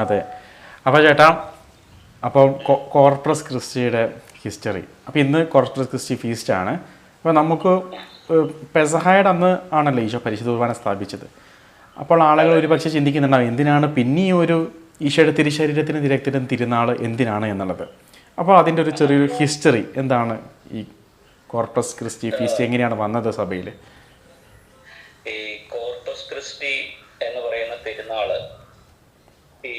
അതെ. അപ്പോൾ ചേട്ടാ അപ്പോൾ കോർപ്പറസ് ക്രിസ്റ്റിയുടെ ഹിസ്റ്ററി. അപ്പോൾ ഇന്ന് കോർപ്പറസ് ക്രിസ്റ്റി ഫീസ്റ്റാണ്. അപ്പോൾ നമുക്ക് പെസഹായുടെ അന്ന് ആണല്ലോ ഈശോ പരിശുദ്ധ കുർബാന സ്ഥാപിച്ചത്. അപ്പോൾ ആളുകൾ ഒരു പക്ഷേ ചിന്തിക്കുന്നുണ്ടാവും എന്തിനാണ് പിന്നെ ഒരു ഈശോയുടെ തിരുശരീരത്തിനും തിരക്കത്തിനും തിരുനാൾ എന്തിനാണ് എന്നുള്ളത്? അപ്പോൾ അതിന്റെ ഒരു ചെറിയൊരു ഹിസ്റ്ററി എന്താണ് ഈ കോർപ്പസ് ക്രിസ്റ്റി ഫീസ്റ്റ്? എങ്ങനെയാണ് വന്നത് സഭയിൽ ഈ കോർപ്പസ് ക്രിസ്റ്റി എന്ന് പറയുന്ന പെരുന്നാൾ ഈ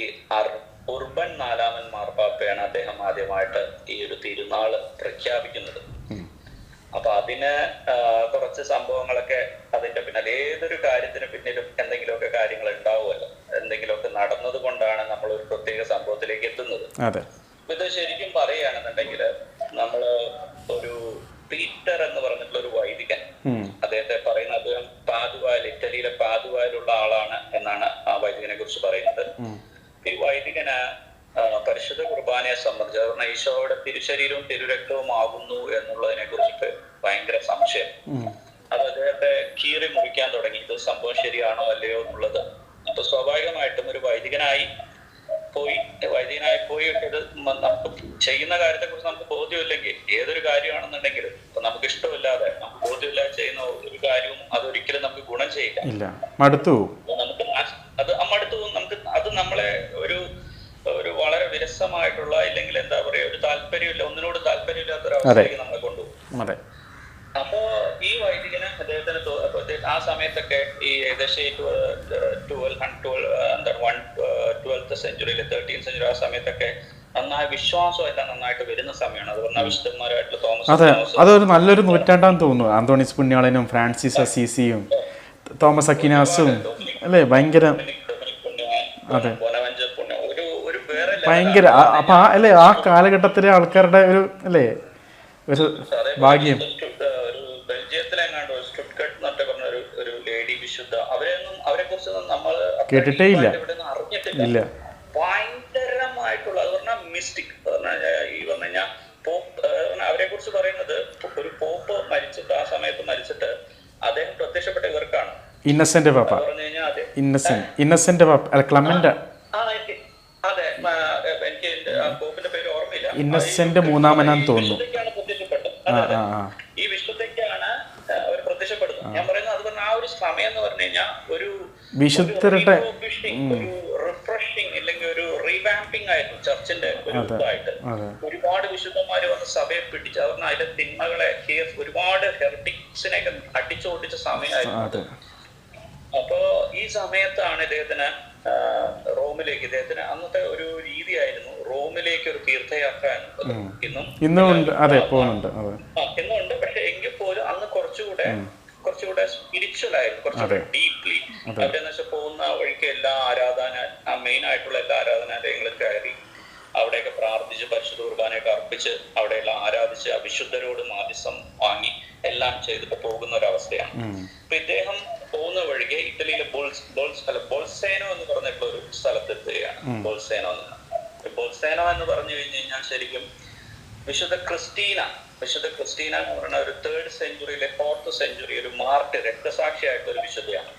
ഉർബൻ നാലാമൻ മാർപ്പാപ്പയാണ് അദ്ദേഹം ആദ്യമായിട്ട് ഈ ഒരു തിരുനാൾ പ്രഖ്യാപിക്കുന്നത്. അപ്പൊ അതിന് കുറച്ച് സംഭവങ്ങളൊക്കെ അതിന്റെ പിന്നിൽ ഏതൊരു കാര്യത്തിന് പിന്നിലും എന്തെങ്കിലുമൊക്കെ കാര്യങ്ങൾ ഉണ്ടാവുമല്ലോ. എന്തെങ്കിലുമൊക്കെ നടന്നത് കൊണ്ടാണ് നമ്മൾ ഒരു പ്രത്യേക സംഭവത്തിലേക്ക് എത്തുന്നത്. ഇത് ശരിക്കും പറയുകയാണെന്നുണ്ടെങ്കിൽ നമ്മൾ ഒരു പീറ്റർ എന്ന് പറഞ്ഞിട്ടുള്ള ഒരു വൈദികൻ അദ്ദേഹത്തെ പറയുന്ന അദ്ദേഹം പാതുവായിൽ ഇറ്റലിയിലെ പാതുവായിലുള്ള ആളാണ് എന്നാണ് ആ വൈദികനെ കുറിച്ച് പറയുന്നത്. ഈ വൈദികന് പരിശുദ്ധ കുർബാനയെ സംബന്ധിച്ച് പറഞ്ഞാൽ ഈശോയുടെ തിരുശരീരവും തിരുരക്തവും ആകുന്നു എന്നുള്ളതിനെ കുറിച്ചിട്ട് ഭയങ്കര സംശയം. അത് അദ്ദേഹത്തെ കീറി മുറിക്കാൻ തുടങ്ങി. ഇത് സംഭവം ശരിയാണോ അല്ലയോ എന്നുള്ളത്. അപ്പൊ സ്വാഭാവികമായിട്ടും ഒരു വൈദികനായി പോയി വൈദികനായി പോയി ഇത് നമുക്ക് ചെയ്യുന്ന കാര്യത്തെ കുറിച്ച് നമുക്ക് ബോധ്യമില്ലെങ്കിൽ ഏതൊരു കാര്യമാണെന്നുണ്ടെങ്കിലും ഇപ്പൊ നമുക്ക് ഇഷ്ടമില്ലാതെ നമുക്ക് ബോധ്യമില്ലാതെ ചെയ്യുന്ന ഒരു കാര്യവും അതൊരിക്കലും നമുക്ക് ഗുണം ചെയ്യില്ല. മടുത്തു കൊണ്ടുപോകും അതെ. അപ്പോ ഈ വൈദികന് അദ്ദേഹത്തിന് ആ സമയത്തൊക്കെ ഈ ഏകദേശം ട്വൽവ് വൺ ട്വൽത്ത് സെഞ്ചുറിയിൽ തേർട്ടീൻ സെഞ്ചുറി ആ സമയത്തൊക്കെ നന്നായി വിശ്വാസം എല്ലാം നന്നായിട്ട് വരുന്ന സമയമാണ്. അത് പറഞ്ഞാൽ വിശുദ്ധന്മാരായിട്ടുള്ള തോമസ് അതെ. അതൊരു നല്ലൊരു നൂറ്റാണ്ടാന്ന് തോന്നുന്നു. ആന്തോണിസ് പുണ്യാളനും ഫ്രാൻസിസ് അസീസിയും തോമസ് അക്കിനാസും അല്ലേ? ഭയങ്കര അതെ. ഭയങ്കര അപ്പൊ അല്ലേ ആ കാലഘട്ടത്തിലെ ആൾക്കാരുടെ ഒരു അല്ലേ? ഒരു ഭാഗ്യം. കേട്ടിട്ടേ ഇല്ല. ഇല്ല. ഭയങ്കരമായിട്ടുള്ള അത് പറഞ്ഞാൽ മിസ്റ്റിക്. ഈ പറഞ്ഞു കഴിഞ്ഞാൽ പോപ്പ് അവരെ കുറിച്ച് പറയുന്നത് ഒരു പോപ്പ് മരിച്ചിട്ട് ആ സമയത്ത് മരിച്ചിട്ട് അദ്ദേഹം പ്രത്യക്ഷപ്പെട്ട ഇവർക്കാണ്. ഇന്നസെന്റ് പാപ്പ ഇന്നസെന്റ് ഇന്നസെന്റ് പാപ്പ അല്ല ക്ലമന്റ് അതെ എനിക്ക് പോപ്പിന്റെ പേര് ഓർമ്മയില്ല. ഇന്നസെന്റ് മൂന്നാമനാന്ന് തോന്നുന്നു. ഈ വിശുദ്ധയ്ക്കാണ് അവർ പ്രത്യക്ഷപ്പെടുന്നത്. ഞാൻ പറയുന്നത് അത് പറഞ്ഞ ആ ഒരു സമയം എന്ന് പറഞ്ഞു കഴിഞ്ഞാൽ ഒരു വിശുദ്ധരുടെ ഒരു റിഫ്രഷിങ് അല്ലെങ്കിൽ ഒരു റീവാമ്പിംഗ് ആയിരുന്നു ചർച്ചിന്റെ ഒരു ഇതായിട്ട്. ഒരുപാട് വിശുദ്ധന്മാര് വന്ന് സഭയെ പിടിച്ച് അവർ അതിലെ തിന്മകളെ ഒരുപാട് ഹെർട്ടിക്സിനെ അടിച്ചോടിച്ച സമയമായിരുന്നു അപ്പോ ഈ സമയത്താണ് ഇദ്ദേഹത്തിന് റോമിലേക്ക് ഇദ്ദേഹത്തിന് അന്നത്തെ ഒരു രീതിയായിരുന്നു റോമിലേക്ക് ഒരു തീർത്ഥയാത്ര ഇന്നും ഇന്നും അതെ പോകുന്നുണ്ട് ഇന്നുണ്ട്. പക്ഷെ എങ്കിൽ പോലും അന്ന് കുറച്ചുകൂടെ കുറച്ചുകൂടെ സ്പിരിച്വൽ ആയിരുന്നു. കുറച്ചുകൂടെ ഡീപ്ലി അവരെന്ന് വെച്ചാൽ പോകുന്ന വഴിക്ക് എല്ലാ ആരാധന മെയിൻ ആയിട്ടുള്ള എല്ലാ ആരാധനാലയങ്ങളും കയറി അവിടെയൊക്കെ പ്രാർത്ഥിച്ച് പരിശുദ്ധ കുർബാനയൊക്കെ അർപ്പിച്ച് അവിടെയെല്ലാം ആരാധിച്ച് ആ വിശുദ്ധരോട് മാധ്യസം വാങ്ങി എല്ലാം ചെയ്തിട്ട് പോകുന്ന ഒരവസ്ഥയാണ്. അപ്പൊ ഇദ്ദേഹം പോകുന്ന വഴിക്ക് ഇറ്റലിയിലെ ബോൾസ് ബോൾസ് അല്ല ബോൾസേനോ എന്ന് പറഞ്ഞിട്ടുള്ള ഒരു സ്ഥലത്തെത്തുകയാണ് ബോൾസേനോ എന്ന് ബോൾസേനോ എന്ന് പറഞ്ഞു കഴിഞ്ഞു കഴിഞ്ഞാൽ ശരിക്കും വിശുദ്ധ ക്രിസ്റ്റീന വിശുദ്ധ ക്രിസ്റ്റീന എന്ന് പറഞ്ഞ ഒരു തേർഡ് സെഞ്ചുറിയിലെ ഫോർത്ത് സെഞ്ചുറി ഒരു മാർട്ട് രക്തസാക്ഷിയായിട്ടുള്ള ഒരു വിശുദ്ധയാണ്.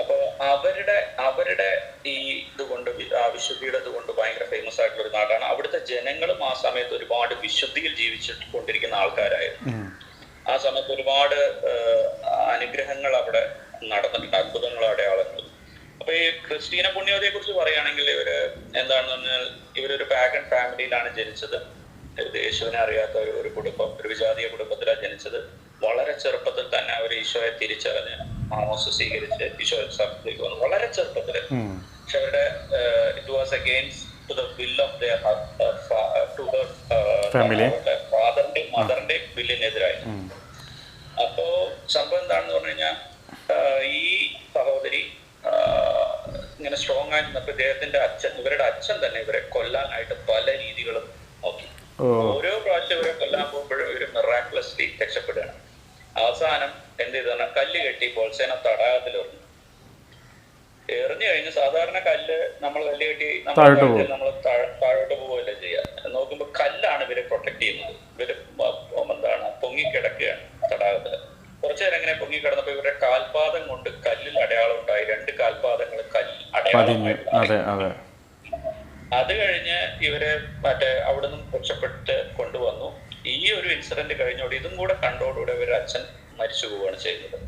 അപ്പൊ അവരുടെ അവരുടെ ഈ ഇതുകൊണ്ട് കൊണ്ട് വിശുദ്ധിയുടെ ഇതുകൊണ്ട് ഭയങ്കര ഫേമസ് ആയിട്ടുള്ള ഒരു നാടാണ്. അവിടുത്തെ ജനങ്ങളും ആ സമയത്ത് ഒരുപാട് വിശുദ്ധിയിൽ ജീവിച്ചിട്ട് കൊണ്ടിരിക്കുന്ന ആൾക്കാരായിരുന്നു ആ സമയത്ത് ഒരുപാട് അനുഗ്രഹങ്ങൾ അവിടെ നടന്നിട്ടുണ്ട് അത്ഭുതങ്ങൾ അടയാളങ്ങൾ അപ്പൊ ഈ ക്രിസ്റ്റീന പുണ്യവതിയെ കുറിച്ച് പറയുകയാണെങ്കിൽ ഇവർ എന്താണെന്ന് പറഞ്ഞാൽ ഇവരൊരു പാഗൻ ഫാമിലിയിലാണ് ജനിച്ചത്. ഇത് യേശുവിനെ അറിയാത്ത ഒരു ഒരു കുടുംബം ഒരു വിജാതീയ കുടുംബത്തിലാണ് ജനിച്ചത്. വളരെ ചെറുപ്പത്തിൽ തന്നെ അവർ ഈശോയെ തിരിച്ചറിഞ്ഞ് മാമോസ് സ്വീകരിച്ച് ഈശോ സഭയിലേക്ക് വന്നു. വളരെ ചെറുപ്പത്തിൽ പക്ഷെ അവരുടെ it was against to the will of their to her മദറിന്റെയും ബില്ലിനെതിരായി. അപ്പോ സംഭവം എന്താണെന്ന് പറഞ്ഞു കഴിഞ്ഞാൽ ഈ സഹോദരി ഇങ്ങനെ സ്ട്രോങ് ആയി നിന്നപ്പോ ഇദ്ദേഹത്തിന്റെ അച്ഛൻ ഇവരുടെ അച്ഛൻ തന്നെ ഇവരെ കൊല്ലാനായിട്ട് പല രീതികളും നോക്കി. ഓരോ പ്രാവശ്യം ഇവരെ കൊല്ലാൻ പോകുമ്പോഴും ഇവർ മിറാക്കുലസ്ലി രക്ഷപ്പെടുകയാണ്. അവസാനം എന്ത് ചെയ്താണ് കല്ല് കെട്ടി ബോൾസേന തടാകത്തിൽ എറിഞ്ഞു. എറിഞ്ഞു കഴിഞ്ഞ് സാധാരണ കല്ല് നമ്മൾ കല്ല് കെട്ടി നമ്മൾ താഴോട്ട് പോവുകയല്ല ചെയ്യുക നോക്കുമ്പോ കല്ലാണ് ഇവരെ പ്രൊട്ടക്ട് ചെയ്യുന്നത്. ഇവർ എന്താണ് പൊങ്ങിക്കിടക്കുകയാണ് തടാകത്തിൽ. കുറച്ചു നേരം ഇങ്ങനെ പൊങ്ങിക്കിടന്നപ്പോ ഇവരുടെ കാൽപാദം കൊണ്ട് കല്ലിൽ അടയാളം ഉണ്ടായി രണ്ട് കാൽപാദങ്ങൾ കല്ല് അടയാളം അത് കഴിഞ്ഞ് ഇവരെ മറ്റേ അവിടുന്ന് രക്ഷപ്പെട്ട് കൊണ്ടുവന്നു. ഈ ഒരു ഇൻസിഡന്റ് കഴിഞ്ഞോടെ ഇതും കൂടെ കണ്ടോടുകൂടെ ഒരു അച്ഛൻ മരിച്ചു പോവുകയാണ് ചെയ്യുന്നത്.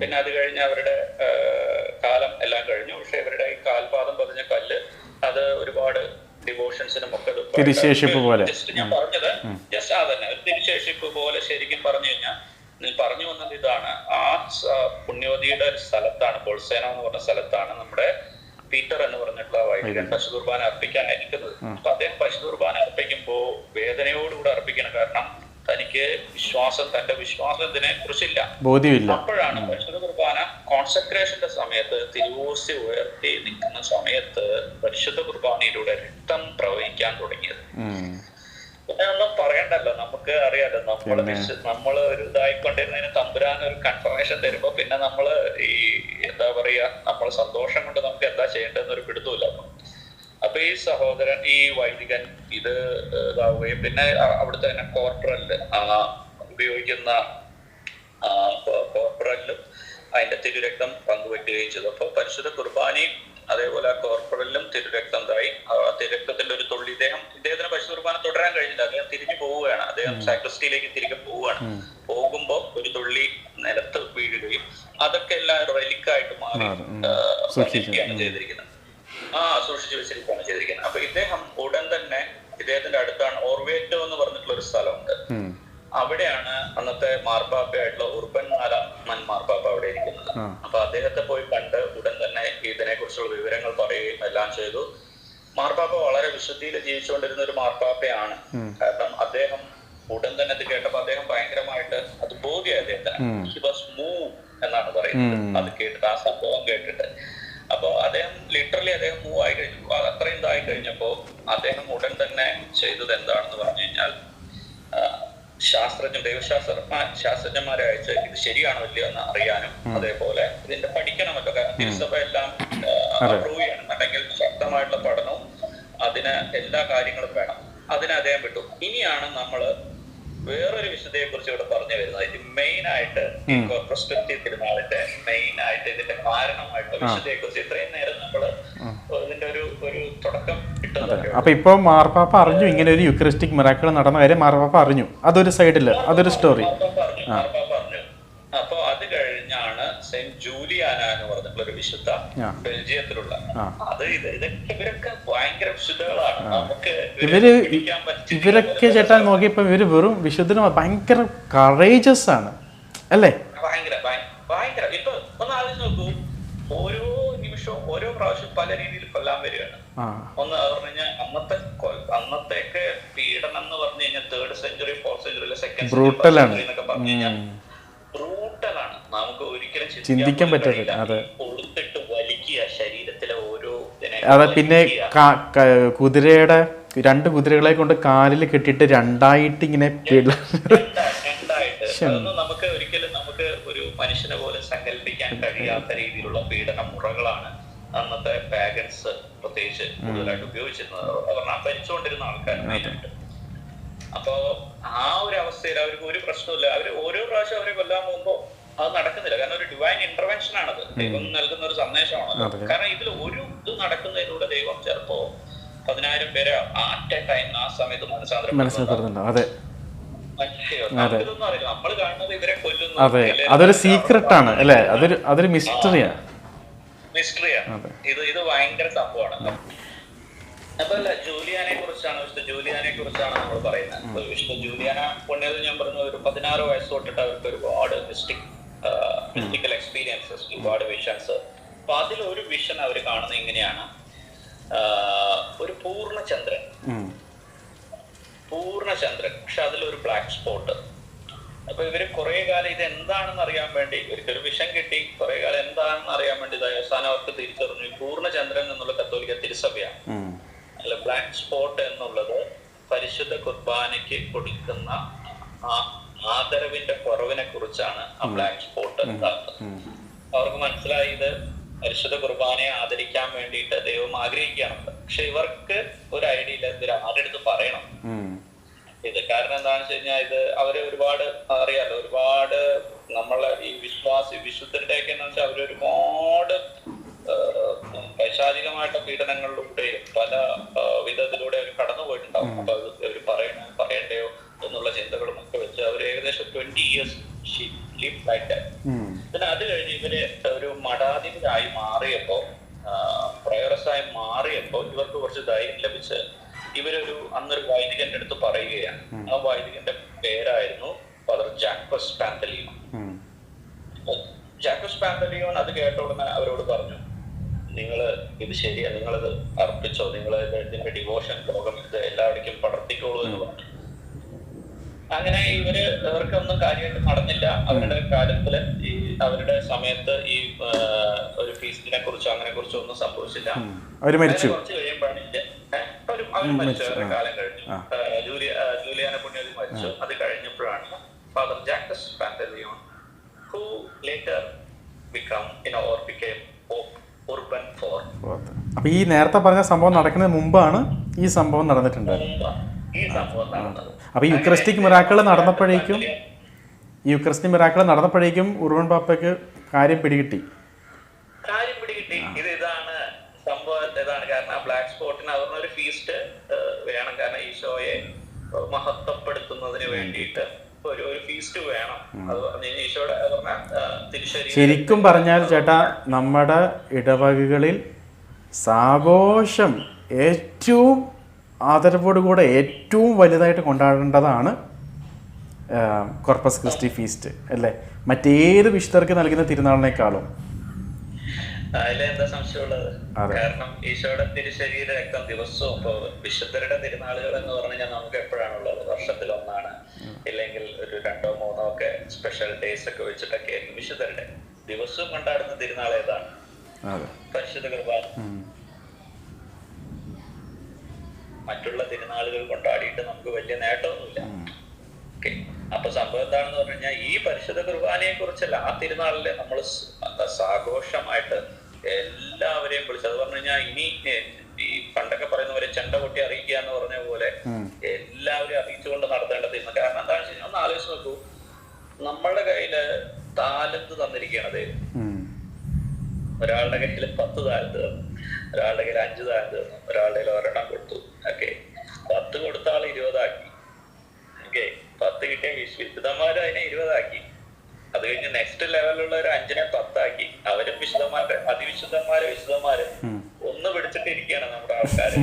പിന്നെ അത് കഴിഞ്ഞ് അവരുടെ കാലം എല്ലാം കഴിഞ്ഞു. പക്ഷെ ഇവരുടെ ഈ കാൽപാദം പതിഞ്ഞ കല്ല് അത് ഒരുപാട് ഡിവോഷൻസിനും ഒക്കെ തിരിശേഷിപ്പ് പോലെ. ജസ്റ്റ് ഞാൻ പറഞ്ഞത് ജസ്റ്റ് ആ തന്നെ. ഒരു തിരിശേഷിപ്പ് പോലെ ശരിക്കും പറഞ്ഞു കഴിഞ്ഞാൽ പറഞ്ഞു വന്നത് ഇതാണ്. ആ പുണ്യവതിയുടെ സ്ഥലത്താണ് ബോൾസേന എന്ന് പറഞ്ഞ സ്ഥലത്താണ് നമ്മുടെ പീറ്റർ എന്ന് പറഞ്ഞിട്ടുള്ള വൈദികൻ പശു കുർബാന അർപ്പിക്കാനായിരിക്കുന്നത് അപ്പൊ അദ്ദേഹം പശു കുർബാന അർപ്പിക്കുമ്പോ വേദനയോടുകൂടെ അർപ്പിക്കണം. കാരണം തനിക്ക് വിശ്വാസം തന്റെ വിശ്വാസത്തിനെ കുറിച്ചില്ല. ബോധ്യമില്ല. അപ്പോഴാണ് പരിശുദ്ധ കുർബാന കോൺസെൻട്രേഷന്റെ സമയത്ത് തിരുവോസി ഉയർത്തി നിൽക്കുന്ന സമയത്ത് പരിശുദ്ധ കുർബാനയിലൂടെ രക്തം പ്രവഹിക്കാൻ തുടങ്ങിയത്. ഒന്നും പറയണ്ടല്ലോ നമുക്ക് അറിയാലോ നമ്മൾ നമ്മൾ ഒരു ഇതായിക്കൊണ്ടിരുന്നതിന് തമ്പുരാൻ ഒരു കൺഫർമേഷൻ തരുമ്പോ പിന്നെ നമ്മൾ ഈ എന്താ പറയാ നമ്മൾ സന്തോഷം കൊണ്ട് നമുക്ക് എന്താ ചെയ്യേണ്ടതെന്ന് ഒരു പിടുത്തമില്ല അപ്പൊ. ഈ സഹോദരൻ ഈ വൈദികൻ ഇത് ഇതാവുകയും പിന്നെ അവിടുത്തെ തന്നെ കോർപ്പറലിൽ ഉപയോഗിക്കുന്ന കോർപ്പറലിലും അതിന്റെ തിരുരക്തം പങ്കുവെക്കുകയും ചെയ്തു അപ്പൊ പരിശുദ്ധ കുർബാനയും അതേപോലെ കോർപ്പറലിലും തിരുരക്തം തായി. ആ തിരുരക്തത്തിന്റെ ഒരു തുള്ളി ഇദ്ദേഹം ഇദ്ദേഹത്തിന് പശു കുർബാന തുടരാൻ കഴിഞ്ഞില്ല. അദ്ദേഹം തിരിഞ്ഞു പോവുകയാണ്. അദ്ദേഹം സാക്രിസ്റ്റിയിലേക്ക് തിരികെ പോവുകയാണ്. പോകുമ്പോ ഒരു തുള്ളി നിലത്ത് വീഴുകയും അതൊക്കെ എല്ലാം റെലിക്കായിട്ട് മാറി ചെയ്തിരിക്കുന്നത്. ആ സൂക്ഷിച്ചു വെച്ചിരിക്കുകയാണ് ചെയ്തിരിക്കുന്നത്. അപ്പൊ ഇദ്ദേഹം ഉടൻ തന്നെ ഇദ്ദേഹത്തിന്റെ അടുത്താണ് ഓർവേറ്റോ എന്ന് പറഞ്ഞിട്ടുള്ള ഒരു സ്ഥലമുണ്ട്. അവിടെയാണ് അന്നത്തെ മാർപ്പാപ്പയായിട്ടുള്ള ഉർബൻ നാലാമൻ മാർപ്പാപ്പ അവിടെ ഇരിക്കുന്നത്. അപ്പൊ അദ്ദേഹത്തെ പോയി കണ്ട് ഉടൻ തന്നെ ഇതിനെ കുറിച്ചുള്ള വിവരങ്ങൾ പറയുകയും എല്ലാം ചെയ്തു. മാർപ്പാപ്പ വളരെ വിശുദ്ധിയിൽ ജീവിച്ചുകൊണ്ടിരുന്ന ഒരു മാർപ്പാപ്പയാണ്. കാരണം അദ്ദേഹം ഉടൻ തന്നെ ഇത് കേട്ടപ്പോ അദ്ദേഹം ഭയങ്കരമായിട്ട് അത് ബോധ്യമായി അദ്ദേഹത്തിന്. ഉം. ഹി വാസ് മൂവ് എന്നാണ് പറയുന്നത്. അത് കേട്ടിട്ട് ആ സംഭവം കേട്ടിട്ട്. അപ്പൊ അദ്ദേഹം ലിറ്ററലി അദ്ദേഹം മൂവ് ആയി കഴിഞ്ഞു. അത് അത്രയും ഇതായി കഴിഞ്ഞപ്പോ അദ്ദേഹം ഉടൻ തന്നെ ചെയ്തത് എന്താണെന്ന് പറഞ്ഞു കഴിഞ്ഞാൽ ശാസ്ത്രജ്ഞ ദൈവശാസ്ത്ര ശാസ്ത്രജ്ഞന്മാരെ അയച്ച് ഇത് ശരിയാണോ ഇല്ലയോ എന്ന് അറിയാനും അതേപോലെ ഇതിന്റെ പഠിക്കണമല്ലോ. കാരണം തിരുസഭ എല്ലാം അപ്രൂവ് ചെയ്യണം. അല്ലെങ്കിൽ ശക്തമായിട്ടുള്ള പഠനവും അതിന് എല്ലാ കാര്യങ്ങളും വേണം. അതിന് അദ്ദേഹം വിട്ടു. ഇനിയാണ് നമ്മൾ വേറൊരു വിശുദ്ധയെ കുറിച്ച് ഇവിടെ പറഞ്ഞു വരുന്നത്. ഇത് മെയിൻ ആയിട്ട് ഈ പെർസ്പെക്റ്റീവ് തിരുനാളിന്റെ മെയിൻ ആയിട്ട് ഇതിന്റെ കാരണമായിട്ടുള്ള വിശുദ്ധയെ കുറിച്ച് ഇത്രയും നേരം നമ്മൾ അപ്പൊ ഇപ്പൊ മാർപ്പാപ്പ അറിഞ്ഞു ഇങ്ങനെ ഒരു യുക്രിസ്റ്റിക് മിറാക്കൾ നടന്ന കാര്യം മാർപ്പാപ്പ അറിഞ്ഞു. അതൊരു സൈഡിൽ അതൊരു സ്റ്റോറി അപ്പൊ അത് കഴിഞ്ഞാണ് സെന്റ് ജൂലിയാന എന്ന് പറഞ്ഞിട്ടുള്ള ഒരു വിശുദ്ധ. ബെൽജിയത്തിലുള്ള. അത് ഇത് ഇതൊക്കെ ഇവരൊക്കെ ഭയങ്കര വിശുദ്ധകളാണ്. നമുക്ക് ഇവർ. ഇവരൊക്കെ ചേട്ടാ നോക്കിയപ്പോ ഇവർ വെറും വിശുദ്ധനും ഭയങ്കര കറേജസ് ആണ്. അല്ലേ? ഭയങ്കര ഭയ- ഭയങ്കര. ഇപ്പൊ ഒന്ന് ആലോചിച്ച് നോക്കൂ. ഓരോ നിമിഷവും ഓരോ പ്രാവശ്യം പല രീതിയിൽ കൊല്ലാൻ വരികയാണ്. ഒന്ന് പറഞ്ഞു അന്നത്തെയൊക്കെ പീഡനം എന്ന് പറഞ്ഞു കഴിഞ്ഞാൽ third century fourth century second century. എന്നൊക്കെ പറഞ്ഞു കഴിഞ്ഞാൽ ബ്രൂട്ടലാണ് നമുക്ക് ഒരിക്കലും ചിന്തിക്കാൻ പറ്റില്ല കൊടുത്തിട്ട്. കൊളുത്തിട്ട് വലിക്കുക ശരീരത്തിലെ ഓരോ അതെ പിന്നെ കുതിരയുടെ രണ്ട് കുതിരകളെ കൊണ്ട് കാലിൽ കെട്ടിയിട്ട് രണ്ടായിട്ട് ഇങ്ങനെ നമുക്ക് ഒരിക്കലും നമുക്ക് ഒരു മനുഷ്യനെ പോലെ സങ്കല്പിക്കാൻ കഴിയാത്ത രീതിയിലുള്ള പീഡന മുറകളാണ്. അന്നത്തെ പാഗൻസ് പ്രത്യേകിച്ച് കൂടുതലായിട്ട് ഉപയോഗിച്ചിരുന്നത്. പറഞ്ഞാൽ ഭരിച്ചുകൊണ്ടിരുന്ന ആൾക്കാർ മെയിനായിട്ട്. അപ്പോ ആ ഒരു അവസ്ഥയിൽ അവർക്ക് ഒരു പ്രശ്നമില്ല അവർ ഓരോ പ്രാവശ്യം അവരെ കൊല്ലാൻ പോകുമ്പോ അത് നടക്കുന്നില്ല. കാരണം ഒരു ഡിവൈൻ ഇന്റർവെൻഷൻ ആണത്. ദൈവം നൽകുന്ന ഒരു സന്ദേശമാണ് കാരണം ഇതിൽ ഒരു ഇത് നടക്കുന്നതിലൂടെ ദൈവം ചിലപ്പോ പതിനായിരം പേരെ ആറ്റ് എ ടൈം ആ സമയത്ത് മനസ്സാന്തരം മനസ്സിലാക്കുന്നുണ്ടോ. അതെ. മനസ്സിലായോ? നമുക്കിതൊന്നും നമ്മൾ കാണുന്നത് ഇവരെ കൊല്ലുന്നു അതൊരു സീക്രട്ട് ആണ്. അല്ലേ? അതൊരു അതൊരു മിസ്റ്ററിയാ മിസ്റ്ററിയാണ് ഇത് ഇത് ഭയങ്കര സംഭവമാണ്. അപ്പൊ ജൂലിയാനെ കുറിച്ചാണ് വിശുദ്ധ ജൂലിയാനെ കുറിച്ചാണ് നമ്മൾ പറയുന്നത്. വിഷ്ണു വിശുദ്ധ ജൂലിയാന പുണ്യത് ഞാൻ പറഞ്ഞു ഒരു പതിനാറ് വയസ്സ് തൊട്ടിട്ട് അവർക്ക് ഒരുപാട് മിസ്റ്റിക് മിസ്റ്റിക്കൽ എക്സ്പീരിയൻസസ് ഒരുപാട് വിഷൻസ് അപ്പൊ അതിൽ ഒരു വിഷൻ അവർ കാണുന്നത് ഇങ്ങനെയാണ്. ഒരു പൂർണ ചന്ദ്രൻ പൂർണ ചന്ദ്രൻ പക്ഷെ അതിലൊരു ബ്ലാക്ക് സ്പോട്ട് അപ്പൊ ഇവർ കുറെ കാലം ഇത് എന്താണെന്ന് അറിയാൻ വേണ്ടി ഇവർക്ക് ഒരു വിഷം കിട്ടി. കുറെ കാലം എന്താണെന്ന് തിരിച്ചറിഞ്ഞു. പൂർണചന്ദ്രൻ പൂർണ ചന്ദ്രൻ എന്നുള്ള കത്തോലിക്ക തിരുസഭയാണ്. അല്ല ബ്ലാക്ക് സ്പോട്ട് എന്നുള്ളത് പരിശുദ്ധ കുർബാനയ്ക്ക് കൊടുക്കുന്ന ആ ആദരവിന്റെ കുറവിനെ കുറിച്ചാണ് ആ ബ്ലാക്ക് സ്പോട്ട്. അവർക്ക് മനസ്സിലായി ഇത് പരിശുദ്ധ കുർബാനയെ ആദരിക്കാൻ വേണ്ടിയിട്ട് ദൈവം ആഗ്രഹിക്കുകയാണ്. പക്ഷെ ഇവർക്ക് ഒരു ഐഡിയ ഇല്ല ഇവർ ആരെടുത്ത് പറയണം? ഇത് കാരണം എന്താണെന്ന് വെച്ച് കഴിഞ്ഞാൽ ഇത് അവരെ ഒരുപാട് അറിയാലോ ഒരുപാട് നമ്മളെ ഈ വിശ്വാസി വിശുദ്ധരുടെ ഒക്കെ എന്ന് വെച്ചാൽ അവർ ഒരുപാട് പീഡനങ്ങളിലൂടെ പീഡനങ്ങളിലൂടെയും പല വിധത്തിലൂടെ അവർ കടന്നു പോയിട്ടുണ്ടാവും. അപ്പൊ അത് അവർ പറയണോ പറയണ്ടയോ എന്നുള്ള ചിന്തകളും ഒക്കെ വെച്ച് അവർ ഏകദേശം ട്വന്റി ഇയേഴ്സ്. പിന്നെ അത് കഴിഞ്ഞ് ഇവർ ഒരു മഠാധിപരായി മാറിയപ്പോ പ്രയറസായി മാറിയപ്പോ ഇവർക്ക് കുറച്ച് ധൈര്യം ലഭിച്ച് ഇവരൊരു അന്നൊരു വൈദികന്റെ അടുത്ത് പറയുകയാണ്. ആ വൈദികന്റെ പേരായിരുന്നു father Jacques Pantaleon Jacques Pantaleon അത് കേട്ട ഉടനെ അവരോട് പറഞ്ഞു നിങ്ങൾ ഇത് ശരിയാ നിങ്ങളത് അർപ്പിച്ചോ നിങ്ങൾ ഇതിന്റെ ഡിവോഷൻ ലോകം ഇത് എല്ലാവിടേക്കും പടർത്തിക്കോളൂ എന്ന് പറഞ്ഞു. അങ്ങനെ ഇവർ ഇവർക്കൊന്നും കാര്യമായിട്ട് നടന്നില്ല. അവരുടെ കാലത്തിൽ ഈ അവരുടെ സമയത്ത് ഈ ഒരു ഫീസിനെ കുറിച്ചോ അങ്ങനെ കുറിച്ചോ ഒന്നും സംഭവിച്ചില്ല. അവർ മരിച്ചു. കുറച്ച് കഴിയുമ്പോഴാണ് മരിച്ചു. അവരുടെ കാലം കഴിഞ്ഞു. ജൂലിയ ജൂലിയാന മരിച്ചു. അത് കഴിഞ്ഞപ്പോഴാണ് father Jacques Pantaleon who later become in or become Urban four അപ്പൊ ഈ നേരത്തെ പറഞ്ഞ സംഭവം നടക്കുന്നതിന് മുമ്പാണ് ഈ സംഭവം നടന്നിട്ടുണ്ട്. ഈ സംഭവം നടന്നത്. അപ്പൊ ഈ യുക്രസ്റ്റിക് മിറാക്കൾ നടന്നപ്പോഴേക്കും ഈ യുക്രസ്റ്റിക് മിറാക്കൾ നടന്നപ്പോഴേക്കും ഉറുവൻ പാപ്പയ്ക്ക് കാര്യം പിടികിട്ടി. കാര്യം പിടികിട്ടി. ഇത് ഇതാണ് സംഭവം ഇതാണ് കാരണം ബ്ലാക്ക് സ്പോട്ടിന് അവരുടെ ഫീസ്റ്റ് വേണം. കാരണം ഈശോയെ മഹത്വപ്പെടുത്തുന്നതിന് വേണ്ടിയിട്ട് ഒരു വേണം. അത് ഈശോയുടെ ശരിക്കും പറഞ്ഞാൽ ചേട്ടാ നമ്മുടെ ഇടവകകളിൽ സാഘോഷം ഏറ്റവും ആദരവോടുകൂടെ ഏറ്റവും വലുതായിട്ട് കൊണ്ടാടേണ്ടതാണ് കോർപ്പസ് ക്രിസ്റ്റി ഫീസ്റ്റ് അല്ലേ? മറ്റേത് വിശുദ്ധർക്ക് നൽകുന്ന തിരുനാളിനേക്കാളും. അതിലെന്താ സംശയമുള്ളത്. കാരണം ഈശോയുടെ തിരുശരീര രക്തം ദിവസവും ഇപ്പൊ വിശുദ്ധരുടെ തിരുനാളുകൾ എന്ന് പറഞ്ഞു കഴിഞ്ഞാൽ നമുക്ക് എപ്പോഴാണുള്ളത്? വർഷത്തിൽ ഒന്നാണ്. ഇല്ലെങ്കിൽ ഒരു രണ്ടോ മൂന്നോ ഒക്കെ സ്പെഷ്യൽ ഡേയ്സ് ഒക്കെ വെച്ചിട്ടൊക്കെ ആയിരുന്നു വിശുദ്ധരുടെ. ദിവസവും കൊണ്ടാടുന്ന തിരുനാൾ ഏതാണ്? പരിശുദ്ധ കുർബാന മറ്റുള്ള തിരുനാളുകൾ കൊണ്ടാടിയിട്ട് നമുക്ക് വലിയ നേട്ടമൊന്നുമില്ല. ഓക്കെ. അപ്പൊ സംഭവം എന്താണെന്ന് പറഞ്ഞു കഴിഞ്ഞാൽ ഈ പരിശുദ്ധ കുർബാനയെ കുറിച്ചല്ല ആ തിരുനാളിലെ നമ്മൾ സാഘോഷമായിട്ട് എല്ലാവരെയും വിളിച്ചു. അത് പറഞ്ഞു കഴിഞ്ഞാൽ ഇനി ഈ പണ്ടൊക്കെ പറയുന്നവരെ ചെണ്ട കൊട്ടി അറിയിക്കുക എന്ന് പറഞ്ഞ പോലെ എല്ലാവരും എല്ലാവരെയും അറിയിച്ചുകൊണ്ട് നടത്തേണ്ട തിരുനാൾ കാരണം എന്താ വെച്ച് കഴിഞ്ഞാൽ ഒന്ന് ആലോചിച്ച് നോക്കൂ. നമ്മളുടെ കയ്യിൽ താലത്ത് തന്നിരിക്കണത്. ഒരാളുടെ കയ്യിൽ പത്ത് താലത്ത് തന്നു. ഒരാളുടെ കയ്യിൽ അഞ്ച് താലത്ത് തന്നു. ഒരാളുടെ കയ്യിൽ ഒരെണ്ണം കൊടുത്തു. ഓക്കെ. പത്ത് കൊടുത്ത ആൾ ഇരുപതാക്കി. ഓക്കെ. പത്ത് കിട്ടിയ വിശ്- വിശുദ്ധന്മാര് അതിനെ ഇരുപതാക്കി. അത് കഴിഞ്ഞ് നെക്സ്റ്റ് ലെവലുള്ള ഒരു അഞ്ചിനെ പത്താക്കി. അവരും വിശുദ്ധന്മാരെ അതിവിശുദ്ധന്മാര് വിശുദ്ധന്മാര്. ഒന്ന് പിടിച്ചിട്ട് ഇരിക്കുകയാണ് നമ്മുടെ ആൾക്കാര്.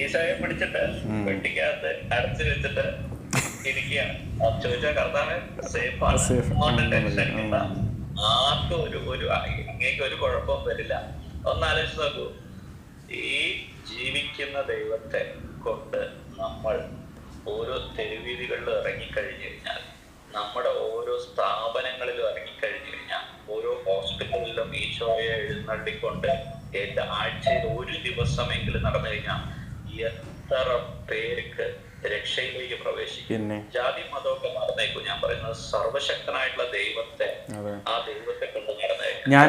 ഈശോയെ പിടിച്ചിട്ട് വെട്ടിക്കകത്ത് അടച്ചു വെച്ചിട്ട് ഇരിക്കുകയാണ്. ചോദിച്ചാൽ കർത്താവ് സേഫ് ആണ്. ടെൻഷൻ അടിക്കണ്ട ആർക്കും ഒരു ഒരു ഇങ്ങേക്ക് ഒരു കുഴപ്പവും വരില്ല. ഒന്ന് ആലോചിച്ച് നോക്കൂ. ഈ ജീവിക്കുന്ന ദൈവത്തെ കൊണ്ട് നമ്മൾ ഓരോ തെരുവീതികളിലും ഇറങ്ങിക്കഴിഞ്ഞു കഴിഞ്ഞാൽ നമ്മുടെ ഓരോ സ്ഥാപനങ്ങളിലും ഇറങ്ങിക്കഴിഞ്ഞു കഴിഞ്ഞാൽ ഓരോ ഹോസ്പിറ്റലിലും ഈശോയെ എഴുന്നള്ളിക്കൊണ്ട് ആഴ്ചയിൽ ഒരു ദിവസമെങ്കിലും നടന്നു കഴിഞ്ഞാൽ എത്ര പേർക്ക് രക്ഷയിലേക്ക് പ്രവേശിക്കും. ജാതി മതമൊക്കെ നടന്നേക്കും. ഞാൻ പറയുന്നത് സർവശക്തനായിട്ടുള്ള ദൈവത്തെ ആ ദൈവത്തെ കൊണ്ട് നടന്നേക്കും. ഞാൻ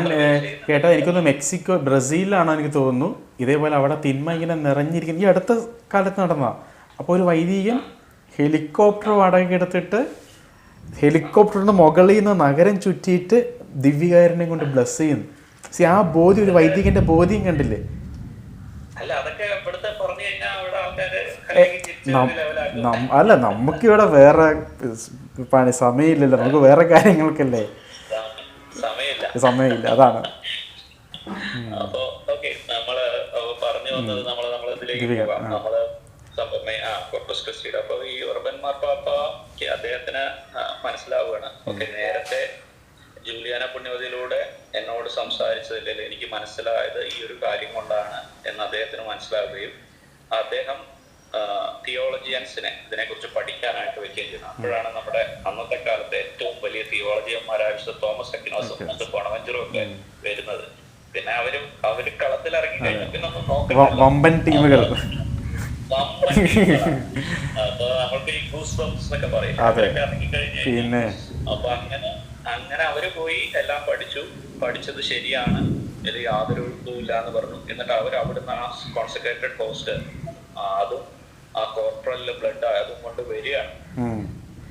കേട്ടത് എനിക്കൊന്ന് മെക്സിക്കോ ബ്രസീലിലാണോ എനിക്ക് തോന്നുന്നു. ഇതേപോലെ അവിടെ തിന്മ ഇങ്ങനെ നിറഞ്ഞിരിക്കുന്നു. ഈ അടുത്ത കാലത്ത് നടന്ന അപ്പോൾ ഒരു വൈദികൻ ഹെലികോപ്റ്റർ വാടകയ്ക്ക് എടുത്തിട്ട് ഹെലികോപ്റ്ററിന്റെ മുകളിൽ നിന്ന് നഗരം ചുറ്റിയിട്ട് ദിവ്യകാരനെ കൊണ്ട് ബ്ലസ് ചെയ്യുന്നു. സി ആ ബോധി ഒരു വൈദികന്റെ ബോധ്യം കണ്ടില്ലേ? അല്ല നമുക്ക് ഇവിടെ വേറെ പണി സമയമില്ലല്ലോ. നമുക്ക് വേറെ കാര്യങ്ങൾക്കല്ലേ? സമയമില്ല. അതാണ്. നമ്മൾ അപ്പൊ പറഞ്ഞു വന്നത് നമ്മൾ നമ്മൾ ആ. നമ്മൾ മാർപ്പാപ്പയ്ക്ക് അദ്ദേഹത്തിന് മനസ്സിലാവുകയാണ്. ഓക്കെ നേരത്തെ ജൂലിയാന പുണ്യവതിയിലൂടെ എന്നോട് സംസാരിച്ചതിൽ എനിക്ക് മനസ്സിലായത് ഈ ഒരു കാര്യം കൊണ്ടാണ് എന്ന് അദ്ദേഹത്തിന് മനസ്സിലാവുകയും അദ്ദേഹം തിയോളജിയൻസിനെ ഇതിനെക്കുറിച്ച് പഠിക്കാനായിട്ട് വെക്കുകയും ചെയ്യുന്നു അപ്പോഴാണ് നമ്മുടെ അന്നത്തെ കാലത്തെ ഏറ്റവും വലിയ തിയോളജിയന്മാരായ വിശുദ്ധ തോമസ് അക്കിനോസും കൊണവഞ്ചറും ഒക്കെ വരുന്നത്. പിന്നെ അവരും അവർ കളത്തിലിറങ്ങി കഴിഞ്ഞാൽ പിന്നെ ഒന്നും നോക്കാം അപ്പൊ നമ്മൾക്ക് ഈ ഗൂസ് ബംസ് എന്നൊക്കെ പറയും അതെ. അവരൊക്കെ പിന്നെ? അപ്പൊ അങ്ങനെ അങ്ങനെ അവർ പോയി എല്ലാം പഠിച്ചു. പഠിച്ചത് ശരിയാണ്. ഇത് യാതൊരു ഇതുമില്ല എന്ന് പറഞ്ഞു. എന്നിട്ട് അവർ അവിടുന്ന് ആ കോൺസെൻട്രേറ്റഡ് പോസ്റ്റ് അതും ആ കോർപ്പറലിൽ ബ്ലഡ് ആയതും കൊണ്ട് വരികയാണ്.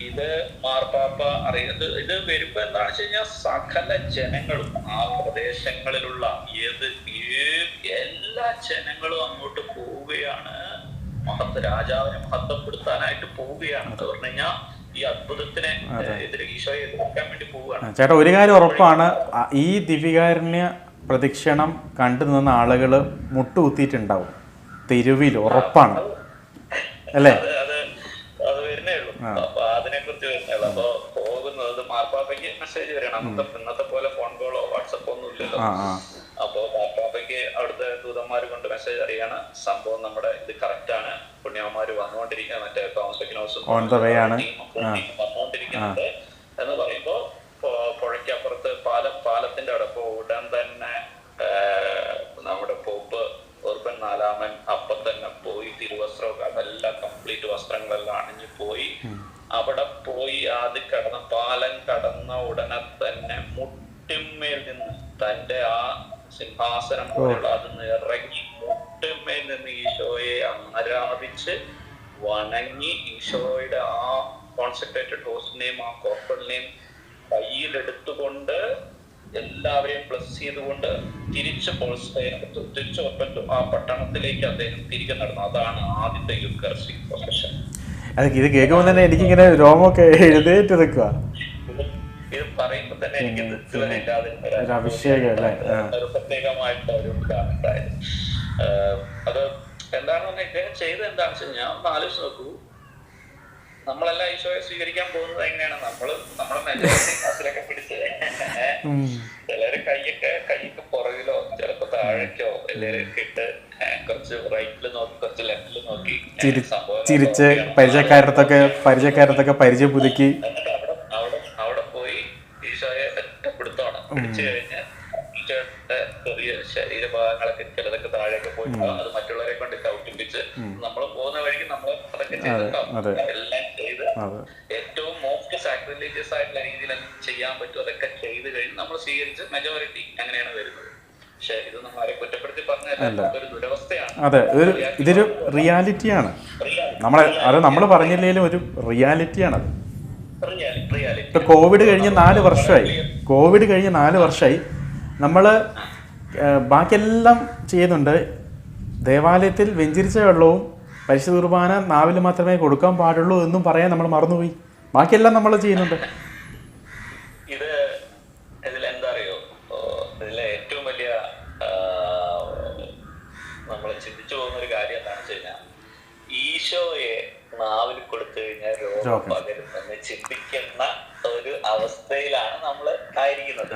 ഇത് മാർപ്പാപ്പ അറിയുന്നത് ഇത് വരുമ്പോ എന്താണെന്ന് വെച്ച് കഴിഞ്ഞാൽ സകല ജനങ്ങളും ആ പ്രദേശങ്ങളിലുള്ള ഏത് എല്ലാ ജനങ്ങളും അങ്ങോട്ട് പോവുകയാണ്. മഹത്വ രാജാവിനെ മഹത്വപ്പെടുത്താനായിട്ട് പോവുകയാണ്. എന്ന് പറഞ്ഞു കഴിഞ്ഞാൽ ഈ അത്ഭുതത്തിനെ എതിരെ ഈശോയെ എതിർക്കാൻ വേണ്ടി പോവുകയാണ്. ചേട്ടാ ഒരു കാര്യം ഉറപ്പാണ്. ഈ ദിവികാരുണ്യ പ്രദക്ഷിണം കണ്ടു നിന്ന ആളുകൾ മുട്ടുകുത്തിയിട്ടുണ്ടാവും. തെരുവിൽ ഉറപ്പാണ്. അല്ലേ? അത് അത് വരുന്നേ ഉള്ളൂ. അപ്പൊ അതിനെ കുറിച്ച് വരുന്നേ ഉള്ളൂ. അപ്പൊ പോകുന്നത് മാർപ്പാപ്പയ്ക്ക് മെസ്സേജ് വരണം ഇന്നത്തെ പോലെ ഫോൺ കോളോ വാട്സപ്പോ ഒന്നും ഇല്ലല്ലോ. ആ അപ്പോ മാർപ്പാപ്പയ്ക്ക് അവിടുത്തെ ദൂതന്മാർ കൊണ്ട് മെസ്സേജ് അറിയാണ്. സംഭവം നമ്മുടെ ഇത് കറക്റ്റ് ആണ്. പുണ്യവന്മാർ വന്നുകൊണ്ടിരിക്കുക മറ്റേ ആണ്. വന്നുകൊണ്ടിരിക്കുന്നുണ്ട്. എന്ന് പറയുമ്പോ പു- പുഴയ്ക്കപ്പുറത്ത് പാലം പാലത്തിന്റെ അവിടെ ഇപ്പൊ ഉടൻ തന്നെ നമ്മുടെ പോപ്പ് ഉർബൻ നാലാമൻ അപ്പൊ തന്നെ പോയി തിരുവസ്ത്രമൊക്കെ അതെല്ലാം കംപ്ലീറ്റ് വസ്ത്രങ്ങളെല്ലാം അണിഞ്ഞു പോയി. അവിടെ പോയി ആദ്യം കടന്ന പാലം കടന്ന ഉടനെ തന്നെ മുട്ടിന്മേൽ നിന്ന് തന്റെ ആ സിംഹാസനം പോലുള്ള അത് ഇറങ്ങി മുട്ടുമേൽ നിന്ന് ഈശോയെ ആരാധിച്ച് വണങ്ങി ഈശോയുടെ ആ കോൺസെൻട്രേറ്റഡ് ഹോസ്റ്റിനെയും ആ കോർപ്പറിനെയും കയ്യിലെടുത്തുകൊണ്ട് എല്ലാവരെയും ബ്ലസ് ചെയ്തുകൊണ്ട് തിരിച്ച് പോൾസ്റ്റേ- തിരിച്ച് ഒപ്പറ്റു ആ പട്ടണത്തിലേക്ക് അദ്ദേഹം തിരികെ നടന്നു. അതാണ് ആദ്യത്തെ യുക്കർസി പ്രൊസഷൻ അത് ഇത് കേൾക്കുമ്പോൾ തന്നെ എനിക്കിങ്ങനെ രോമൊക്കെ എഴുതേറ്റ് നിൽക്കുക തന്നെ എനിക്ക് ഇതുവരെ ഇല്ലാതെ ഒരു പ്രത്യേകമായിട്ടുള്ള ഒരു ഉണ്ടായത് അത് എന്താണെന്ന് ഇദ്ദേഹം ചെയ്തത് എന്താണെന്ന് വെച്ച് കഴിഞ്ഞാൽ ഒന്ന് ആലോചിച്ച് നോക്കൂ. നമ്മളെല്ലാം ഈശോയെ സ്വീകരിക്കാൻ പോകുന്നത് എങ്ങനെയാണ്? നമ്മൾ നമ്മളെ ക്ലാസ്സിലൊക്കെ പിടിച്ച്. ചിലര് കൈയൊക്കെ കൈക്ക് പുറകിലോ ചിലപ്പോ താഴേക്കോ എല്ലാവരും ഇട്ട് കുറച്ച് റൈറ്റിൽ നോക്കി കുറച്ച് ലെഫ്റ്റിൽ നോക്കി. ചിരിച്ച് പരിചയക്കാരത്തൊക്കെ പരിചയക്കാരത്തൊക്കെ പരിചയം പുതുക്കി എന്നിട്ട് അവിടെ അവിടെ അവിടെ പോയി ഈശോയെ ഒറ്റപ്പെടുത്തോണം പിടിച്ചു കഴിഞ്ഞ് ഈശോയുടെ ചെറിയ ശരീരഭാഗങ്ങളൊക്കെ ചിലതൊക്കെ താഴെയൊക്കെ പോയി അത് മറ്റുള്ളവരെ കൊണ്ട് കൗട്ടിപ്പിച്ച് നമ്മൾ പോകുന്ന വഴിക്ക് നമ്മൾ അതൊക്കെ ചെയ്തിട്ടുണ്ടാവും. എല്ലാം ചെയ്ത് ഏറ്റവും മോസ്റ്റ് സാക്രിലീജിയസ് ആയിട്ടുള്ള രീതിയിൽ ചെയ്യാൻ പറ്റും അതൊക്കെ ചെയ്ത് കഴിഞ്ഞ് നമ്മൾ സ്വീകരിച്ച് മെജോറിറ്റി അങ്ങനെയാണ് വരുന്നത്. പക്ഷെ ഇത് നമ്മളെ കുറ്റപ്പെടുത്തി പറഞ്ഞല്ല ഒരു ദുരവസ്ഥയാണ്. അതെ ഇതൊരു റിയാലിറ്റിയാണ് നമ്മളെ അത് നമ്മൾ പറഞ്ഞില്ലെങ്കിലും ഒരു റിയാലിറ്റിയാണ് റിയാലിറ്റി റിയാലിറ്റി ഇപ്പൊ കോവിഡ് കഴിഞ്ഞ് നാല് വർഷമായി കോവിഡ് കഴിഞ്ഞ് നാല് വർഷമായി നമ്മൾ ബാക്കിയെല്ലാം ചെയ്യുന്നുണ്ട്. ദേവാലയത്തിൽ വെഞ്ചരിച്ച വെള്ളവും പരിശുദ്ധ കുർബാന നാവിൽ മാത്രമേ കൊടുക്കാൻ പാടുള്ളൂ എന്നും പറയാൻ നമ്മൾ മറന്നുപോയി. ബാക്കിയെല്ലാം നമ്മൾ ചെയ്യുന്നുണ്ട് ഇത് ഇതിൽ എന്താ അറിയോ ഓ, ഇതിലെ ഏറ്റവും വലിയ നമ്മൾ ചിന്തിച്ചു പോകുന്ന ഒരു കാര്യം എന്താണെന്ന് വെച്ച് കഴിഞ്ഞാൽ ഈശോയെ നാവിൽ കൊടുത്തു ചിന്തിക്കുന്ന ഒരു അവസ്ഥയിലാണ് നമ്മൾ ആയിരിക്കുന്നത്.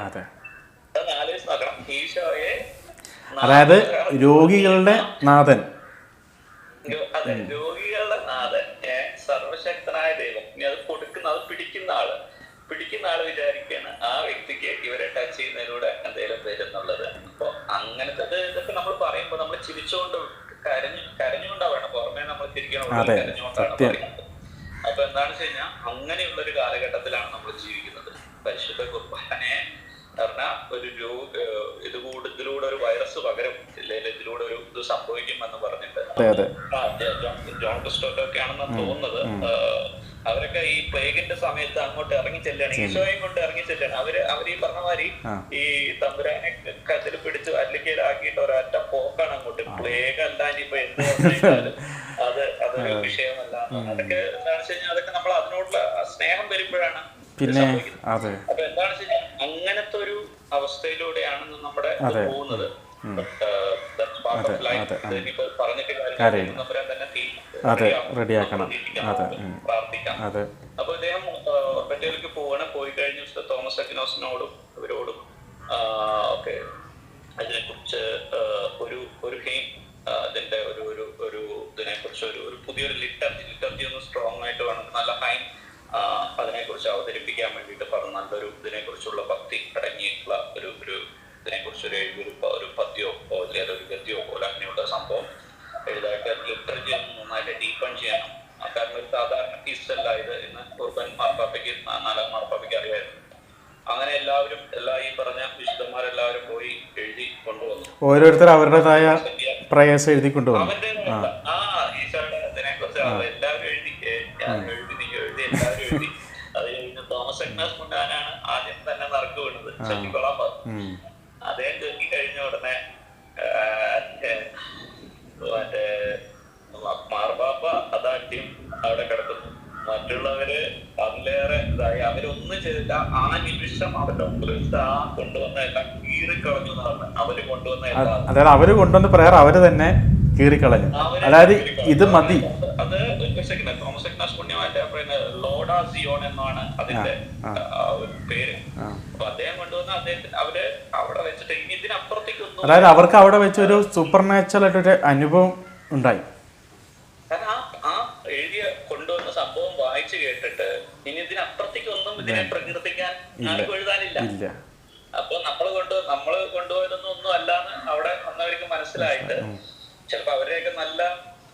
ആലോചിച്ച് നോക്കണം. ഈശോയെ അതായത് രോഗികളുടെ നാഥൻ. അതെ രോഗികളുടെ നാഥൻ. സർവശക്തനായ ദൈവം. ഇനി അത് കൊടുക്കുന്ന അത് പിടിക്കുന്ന ആൾ. പിടിക്കുന്ന ആൾ വിചാരിക്കുകയാണ് ആ വ്യക്തിക്ക് ഇവരെ ടച്ച് ചെയ്യുന്നതിലൂടെ എന്തെങ്കിലും വരുന്നുള്ളത്. അപ്പൊ അങ്ങനത്തെ ഇത് ഇതൊക്കെ നമ്മൾ പറയുമ്പോൾ നമ്മൾ ചിരിച്ചുകൊണ്ട് കരഞ്ഞു കരഞ്ഞുകൊണ്ടാണ് പുറമേ നമ്മൾ ചിരിക്കണം കരഞ്ഞുകൊണ്ടാണ്. പറയുന്നത്. അപ്പൊ എന്താണെന്ന് വെച്ച് കഴിഞ്ഞാൽ അങ്ങനെയുള്ള ഒരു കാലഘട്ടത്തിലാണ് നമ്മൾ ജീവിക്കുന്നത്. പരിശുദ്ധ കുർബാനയെ പറഞ്ഞാൽ ഒരു രോഗ ഇത് ഇതിലൂടെ ഒരു വൈറസ് പകരും ഇല്ലെങ്കിൽ ഇതിലൂടെ ഒരു ഇത് സംഭവിക്കുമെന്ന് പറഞ്ഞിട്ട്. ജോൺ ഒക്കെ ആണെന്ന് തോന്നുന്നത്. അവരൊക്കെ ഈ പ്ലേഗിന്റെ സമയത്ത് അങ്ങോട്ട് ഇറങ്ങി ചെല്ലാണ് ഈശോയും കൊണ്ട് ഇറങ്ങി ചെല്ലാണ് അവർ അവർ ഈ പറഞ്ഞ മാതിരി. ഈ തമ്പുരാനെ കതിൽ പിടിച്ച് അല്ലിക്കയിലാക്കിയിട്ട് ഒരൊറ്റ പോക്കാണ് അങ്ങോട്ട്. പ്ലേഗ് അല്ല ഇനിയിപ്പോ എന്ത് അത് അതൊരു വിഷയമല്ല. അതൊക്കെ എന്താണെന്ന് വെച്ച് കഴിഞ്ഞാൽ അതൊക്കെ നമ്മൾ അതിനോടുള്ള സ്നേഹം വരുമ്പോഴാണ് പിന്നെ അതെ. അപ്പൊ എന്താണെന്ന് വെച്ച് കഴിഞ്ഞാൽ അങ്ങനത്തെ ഒരു അവസ്ഥയിലൂടെയാണ് നമ്മുടെ അതെ. പോകുന്നത്. uh, അതെ. റെഡിയാക്കണം. അതെ, അതെ. അപ്പൊ ഇദ്ദേഹം ഒറ്റയിലേക്ക് പോവാണ്. പോയി കഴിഞ്ഞ തോമസ് അഗ്നോസിനോടും ഇവരോടും ഒക്കെ അതിനെ കുറിച്ച് ഒരു ഒരു ഹെയിം അതിന്റെ ഒരു ഒരു കുറിച്ച് ഒരു ഒരു പുതിയൊരു ലിറ്റർജി ലിറ്റർജി ഒന്ന് സ്ട്രോങ് ആയിട്ട് വേണം നല്ല ഫൈൻ അതിനെ കുറിച്ച് അവതരിപ്പിക്കാൻ വേണ്ടിയിട്ട് പറഞ്ഞു. നല്ലൊരു ഇതിനെ കുറിച്ചുള്ള ഭക്തി അടങ്ങിയിട്ടുള്ള ഒരു ഒരു ഇതിനെ കുറിച്ച് ഒരു പ- ഒരു പദ്യോ അല്ലെങ്കിൽ ഒരു ഗദ്യോ പോലെ അങ്ങനെയുള്ള സംഭവം. എഴുതായിട്ട് ലിറ്റർജി ഒന്ന് നന്നായിട്ട് ഡീപ്പൺ ചെയ്യണം കാരണം ഒരു സാധാരണ പീസ് അല്ല. ഇത് എന്ന് കുർബൻ മാർപ്പാപ്പയ്ക്ക് നാലാം മാർപ്പാപ്പയ്ക്ക് അറിയായിരുന്നു അങ്ങനെ എല്ലാവരും എല്ലാ ഈ പറഞ്ഞ വിശുദ്ധന്മാരെല്ലാവരും പോയി എഴുതി കൊണ്ടുവന്നു. ഓരോരുത്തർ അവരുടേതായ പ്രയാസം എഴുതി കൊണ്ടുവന്നു. അവരൊന്നും ചെയ്തില്ല. ആ നിമിഷം അവരുടെ മുമ്പിൽ ആ കൊണ്ടുവന്ന എല്ലാം കീറിക്കളഞ്ഞു എന്ന് അവർ കൊണ്ടുവന്ന എല്ലാം അതായത് അവർ കൊണ്ടുവന്ന പ്രയർ അവർ തന്നെ കീറിക്കളഞ്ഞു. അതായത്. ഇത് മതി. അത് തോമസ് അഗ്നാസ് പുണ്യമായിട്ട് പറയുന്നത് ലോഡാ സിയോൺ എന്നാണ് അതിന്റെ പേര്. അപ്പൊ അദ്ദേഹം കൊണ്ടുവന്ന അദ്ദേഹത്തിന് അവർ അവിടെ വെച്ചിട്ട് ഇനി അതായത് അവർക്ക് അവിടെ വെച്ച് ഒരു സൂപ്പർ നാച്ചുറൽ ആയിട്ടൊരു അനുഭവം ഉണ്ടായി. ഇതിനെ പ്രകീർത്തിക്കാൻ ആർക്കും എഴുതാനില്ല. അപ്പൊ നമ്മൾ കൊണ്ട് നമ്മൾ കൊണ്ടുപോയതൊന്നും ഒന്നും അല്ലാന്ന് അവിടെ വന്നവർക്ക് മനസ്സിലായിട്ട് ചിലപ്പോ അവരെയൊക്കെ നല്ല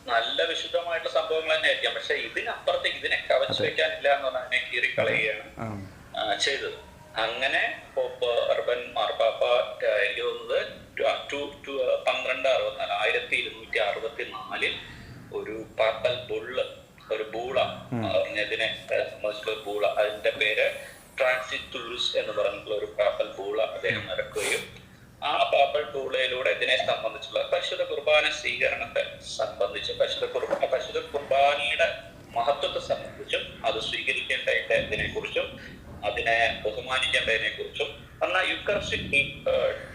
നല്ല വിശുദ്ധമായിട്ടുള്ള സംഭവങ്ങൾ തന്നെ ആയിരിക്കാം പക്ഷെ ഇതിനപ്പുറത്തേക്ക് ഇതിനെ കവച്ചു വെക്കാനില്ല എന്ന് പറഞ്ഞാൽ അതിനെ കീറിക്കളയുകയാണ് ചെയ്തത്. അങ്ങനെ അർബൻ മാർപ്പാപ്പ എനിക്ക് തോന്നുന്നത് പന്ത്രണ്ട് അറുപത്തിനാല് ആയിരത്തി ഇരുന്നൂറ്റി അറുപത്തി നാലിൽ ഒരു പാപ്പൽ ബുള്ള് ഒരു ബൂള പറഞ്ഞതിനെ സംബന്ധിച്ചുള്ള ബൂള. അതിന്റെ പേര് ട്രാൻസിറ്റുറിസ് എന്ന് പറഞ്ഞിട്ടുള്ള ഒരു പാപ്പൽ പൂള അദ്ദേഹം ഇറക്കുകയും ആ പാപ്പൽ പൂളയിലൂടെ ഇതിനെ സംബന്ധിച്ചുള്ള പരിശുദ്ധ കുർബാന സ്വീകരണത്തെ സംബന്ധിച്ച് പരിശുദ്ധ കുർബാന പരിശുദ്ധ കുർബാനയുടെ മഹത്വത്തെ സംബന്ധിച്ചും അത് സ്വീകരിക്കേണ്ടതിനെ കുറിച്ചും അതിനെ ബഹുമാനിക്കേണ്ടതിനെ കുറിച്ചും എന്നാൽ യുക്കർസ്റ്റിക്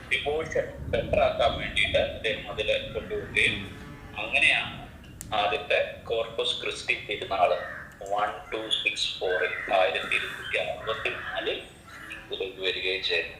ഡിവോഷൻ ബെറ്റർ ആക്കാൻ വേണ്ടിയിട്ട് അദ്ദേഹം അതിൽ കൊണ്ടുപോവുകയും അങ്ങനെയാണ് ആദ്യത്തെ കോർപ്പസ് ക്രിസ്റ്റി പെരുന്നാൾ വൺ ടു സിക്സ് ഫോറിൽ ആയിരത്തി ഇരുന്നൂറ്റി അറുപത്തി നാലിൽ നിലവിൽ വരികയും ചെയ്തു